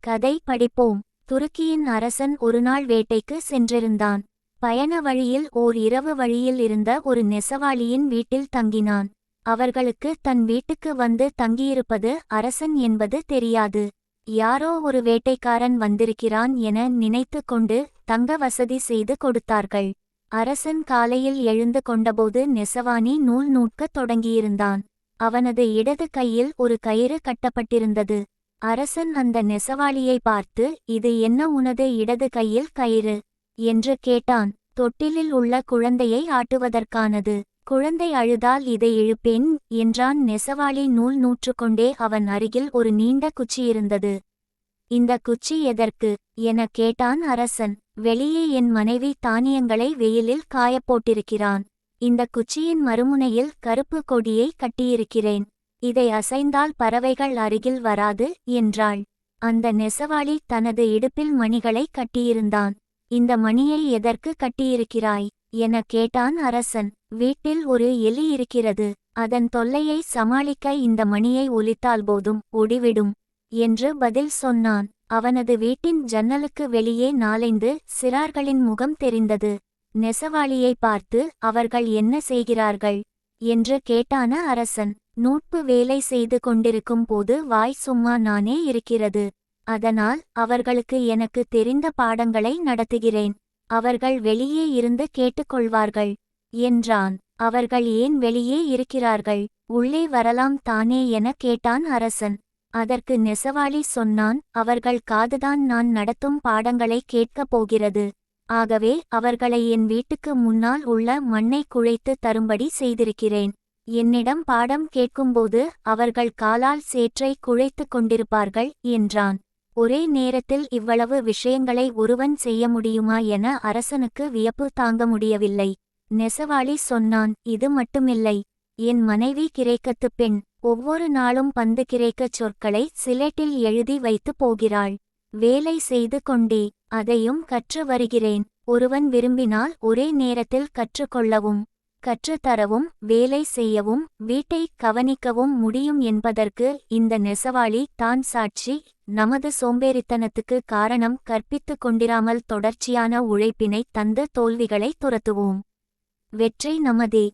கதை படிப்போம். துருக்கியின் அரசன் ஒருநாள் வேட்டைக்கு சென்றிருந்தான். பயண வழியில் ஓர் இரவு வழியில் இருந்த ஒரு நெசவாளியின் வீட்டில் தங்கினான். அவர்களுக்கு தன் வீட்டுக்கு வந்து தங்கியிருப்பது அரசன் என்பது தெரியாது. யாரோ ஒரு வேட்டைக்காரன் வந்திருக்கிறான் என நினைத்து கொண்டு தங்க வசதி செய்து கொடுத்தார்கள். அரசன் காலையில் எழுந்து கொண்டபோது நெசவாணி நூல் நூற்கத் தொடங்கியிருந்தான். அவனது இடது கையில் ஒரு கயிறு கட்டப்பட்டிருந்தது. அரசன் அந்த நெசவாளியை பார்த்து இது என்ன உனது இடது கையில் கயிறு என்று கேட்டான். தொட்டிலில் உள்ள குழந்தையை ஆட்டுவதற்கானது. குழந்தை அழுதால் இதை இழுப்பேன் என்றான் நெசவாளி நூல் நூற்றுக்கொண்டே அவன் அருகில் ஒரு நீண்ட குச்சி இருந்தது. இந்த குச்சி எதற்கு என கேட்டான் அரசன். வெளியே என் மனைவி தானியங்களை வெயிலில் காயப்போட்டிருக்கிறான் இந்த குச்சியின் மறுமுனையில் கருப்பு கொடியை கட்டியிருக்கிறேன். இதை அசைந்தால் பறவைகள் அருகில் வராது என்றாள். அந்த நெசவாளி தனது இடுப்பில் மணிகளை கட்டியிருந்தான். இந்த மணியை எதற்கு கட்டியிருக்கிறாய்? என கேட்டான் அரசன். வீட்டில் ஒரு எலி இருக்கிறது. அதன் தொல்லையை சமாளிக்க இந்த மணியை ஒலித்தால் போதும் ஒடிவிடும் என்று பதில் சொன்னான். அவனது வீட்டின் ஜன்னலுக்கு வெளியே நாலைந்து சிறார்களின் முகம் தெரிந்தது. நெசவாளியை பார்த்து அவர்கள் என்ன செய்கிறார்கள்? என்று கேட்டான அரசன். நூட்பு வேலை செய்து கொண்டிருக்கும் போது வாய் சும்மா நானே இருக்கிறது. அதனால் அவர்களுக்கு எனக்கு தெரிந்த பாடங்களை நடத்துகிறேன். அவர்கள் வெளியே இருந்து கேட்டுக்கொள்வார்கள். என்றான். அவர்கள் ஏன் வெளியே இருக்கிறார்கள்? உள்ளே வரலாம் தானே என கேட்டான் அரசன். அதற்கு நெசவாளி சொன்னான் அவர்கள் காதுதான் நான் நடத்தும் பாடங்களை கேட்கப் போகிறது. ஆகவே அவர்களை என் வீட்டுக்கு முன்னால் உள்ள மண்ணை குழைத்து தரும்படி செய்திருக்கிறேன். என்னிடம் பாடம் கேட்கும்போது அவர்கள் காலால் சேற்றை குழைத்துக் கொண்டிருப்பார்கள் என்றான். ஒரே நேரத்தில் இவ்வளவு விஷயங்களை ஒருவன் செய்ய முடியுமா என அரசனுக்கு வியப்பு தாங்க முடியவில்லை. நெசவாளி சொன்னான் இது மட்டுமில்லை. என் மனைவி கிரேக்கத்து பெண். ஒவ்வொரு நாளும் பந்து கிரேக்கச் சொற்களை சிலேட்டில் எழுதி வைத்து போகிறாள். வேலை செய்து கொண்டே அதையும் கற்று வருகிறேன். ஒருவன் விரும்பினால் ஒரே நேரத்தில் கற்றுக்கொள்ளவும் கற்றுத்தரவும் வேலை செய்யவும் வீட்டை கவனிக்கவும் முடியும் என்பதற்கு இந்த நெசவாளி தான் சாட்சி. நமது சோம்பேறித்தனத்துக்கு காரணம் கற்பித்துக் கொண்டிராமல் தொடர்ச்சியான உழைப்பினை தந்து தோல்விகளை துரத்துவோம். வெற்றி நமதே.